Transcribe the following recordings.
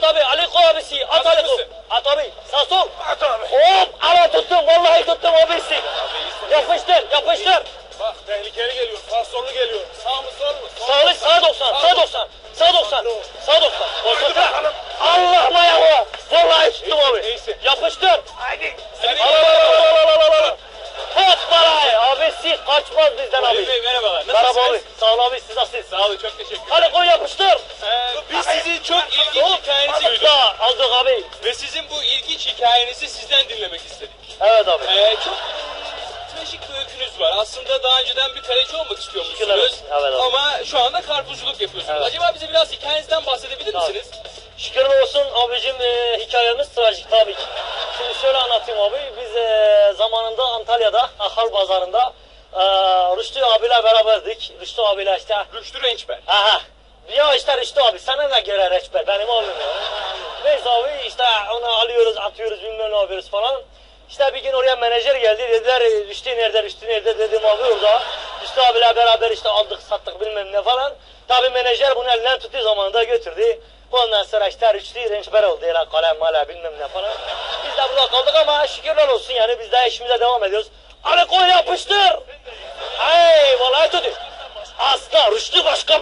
at abi. Aliko abisi. At Hazır Aliko. mısın? At abi. Sağ sol. At abi. Hop. Ama tuttum. Vallahi tuttum abisi. Yapıştır. Yapıştır. Bak tehlikeli geliyor. Sağ sollu geliyor. Sağ mı sol mu? Sol Sağlı mu? sağa 90. Sağ 90. Sağ 90. Sağ 90. Hadi bakalım. Allah ayağı. Vallahi tuttum abi. İyisin. Yapıştır. Haydi. Sen Al al al al al al al. Hoppala. Abisi kaçmaz bizden abi. Bey merhabalar. Merhaba Nasılsınız? abi. Sağ ol abi. Siz nasılsınız? Sağ olun çok teşekkür ederim. Hadi koy yapıştır. Ee, biz sizin çok ilginç hikayenizi duyduk. Aldık abi. Ve sizin bu ilginç hikayenizi sizden dinlemek istedik. Evet abi. Ee, çok trajik bir öykünüz var. Aslında daha önceden bir kaleci olmak istiyormuşsunuz. Evet abi. Ama şu anda karpuzculuk yapıyorsunuz. Evet. Acaba bize biraz hikayenizden bahsedebilir Tabii. misiniz? Şükürler olsun abicim e, hikayemiz trajik tabii ki. Şimdi şöyle anlatayım abi. Biz e, zamanında Antalya'da Ahal Pazarı'nda e, Rüştü abiyle beraberdik. Rüştü abiyle işte Rüştü Rençber. Aha. Ya işte Rüştü abi sana ne göre reçber benim abim ya. Neyse abi işte onu alıyoruz atıyoruz bilmem ne yapıyoruz falan. İşte bir gün oraya menajer geldi dediler Rüştü nerede Rüştü nerede dedim abi orada. Rüştü abiyle beraber işte aldık sattık bilmem ne falan. Tabi menajer bunu elinden tuttuğu zamanında götürdü. Ondan sonra işte Rüştü rençber oldu ya kalem mala bilmem ne falan. Biz de burada kaldık ama şükürler olsun yani biz de işimize devam ediyoruz. Ali koy yapıştır. Ay vallahi tutun. Asla Rüştü başka.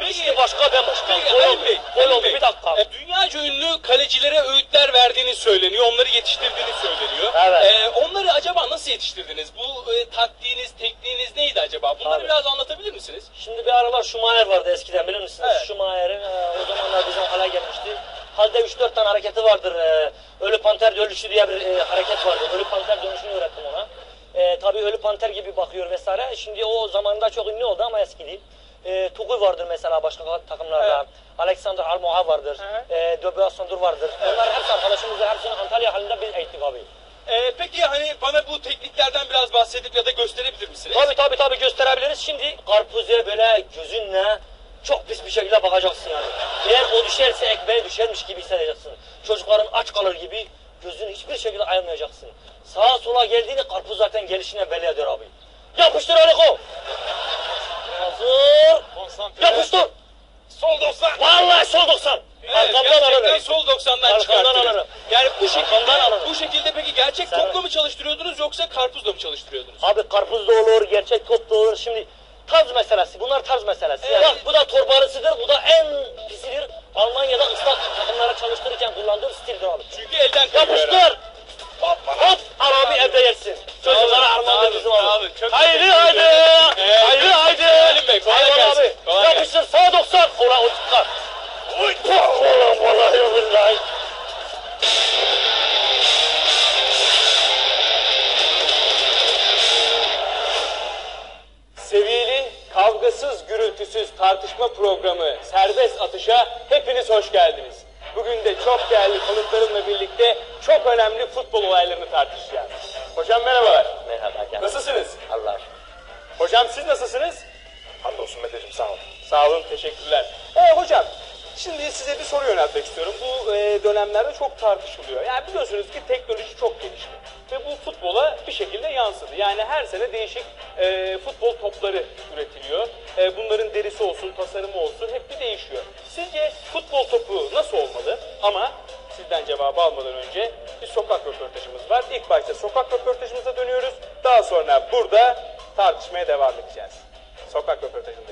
Rüştü başka ben başka. Peki oldu, Bey, oldu Bey, bir dakika. e, dünyaca ünlü kalecilere öğütler verdiğini söyleniyor, onları yetiştirdiğini söyleniyor. Evet. E, onları acaba nasıl yetiştirdiniz? Bu e, taktiğiniz, tekniğiniz neydi acaba? Bunları Tabii. biraz anlatabilir misiniz? Şimdi bir aralar Schumacher vardı eskiden bilir misiniz? Evet. Schumacher'in e, o zamanlar bizim hala gelmişti. Halde 3-4 tane hareketi vardır. E, Ölü Panter dönüşü diye bir e, hareket vardı. Ölü Panter dönüşünü öğrettim ona. Tabii Ölü Panter gibi bakıyor vesaire. Şimdi o zamanında çok ünlü oldu ama eski değil. E, Tugu vardır mesela başka takımlarda. Evet. Alexander Almoha vardır. Evet. E, Döbra Sondur vardır. Onlar hepsi arkadaşımızla hepsini Antalya halinde biz eğittik abi. E, peki hani bana bu tekniklerden biraz bahsedip ya da gösterebilir misiniz? Tabii tabii tabii gösterebiliriz. Şimdi karpuza böyle gözünle çok pis bir şekilde bakacaksın yani. Eğer o düşerse ekmeğe düşermiş gibi hissedeceksin. Çocukların aç kalır gibi gözünü hiçbir şekilde ayırmayacaksın. Sağa sola geldiğinde karpuz zaten gelişine belli ediyor abi. Yapıştır Aliko. Hazır. Konsantre. Yapıştır. Sol 90. Vallahi sol 90. Evet, Arkamdan alırım. sol 90'dan Arkamdan çıkarttınız. alırım. Yani bu şekilde, Arkamdan alırım. bu şekilde peki gerçek Sen- topla mı çalıştırıyordunuz yoksa karpuzla mı çalıştırıyordunuz? Abi karpuz da olur, gerçek top da olur. Şimdi tarz meselesi. Bunlar tarz meselesi. Evet. Bak bu da torbarısıdır. Çok Haydi teşekkür haydi. Halim Bey, kolay gelsin. Abi. Kolay. Yapıştır sağa 90. Ola o çıkar. Uy. Ola vallahi billahi. Seviyeli, kavgasız, gürültüsüz tartışma programı Serbest Atış'a hepiniz hoş geldiniz. Bugün de çok değerli konuklarımla birlikte çok önemli futbol olaylarını tartışacağız. Hocam merhabalar. Merhaba gel. Nasılsınız? Allah. Hocam siz nasılsınız? Hamdolsun Meteciğim sağ ol. Sağ olun, teşekkürler. Ee, hocam, şimdi size bir soru yöneltmek istiyorum. Bu e, dönemlerde çok tartışılıyor. Yani biliyorsunuz ki teknoloji çok gelişti. Ve bu futbola bir şekilde yansıdı. Yani her sene değişik e, futbol topları üretiliyor. E, bunların derisi olsun, tasarımı olsun hep bir değişiyor. Sizce futbol topu? Ama sizden cevabı almadan önce bir sokak röportajımız var. İlk başta sokak röportajımıza dönüyoruz. Daha sonra burada tartışmaya devam edeceğiz. Sokak röportajındayız.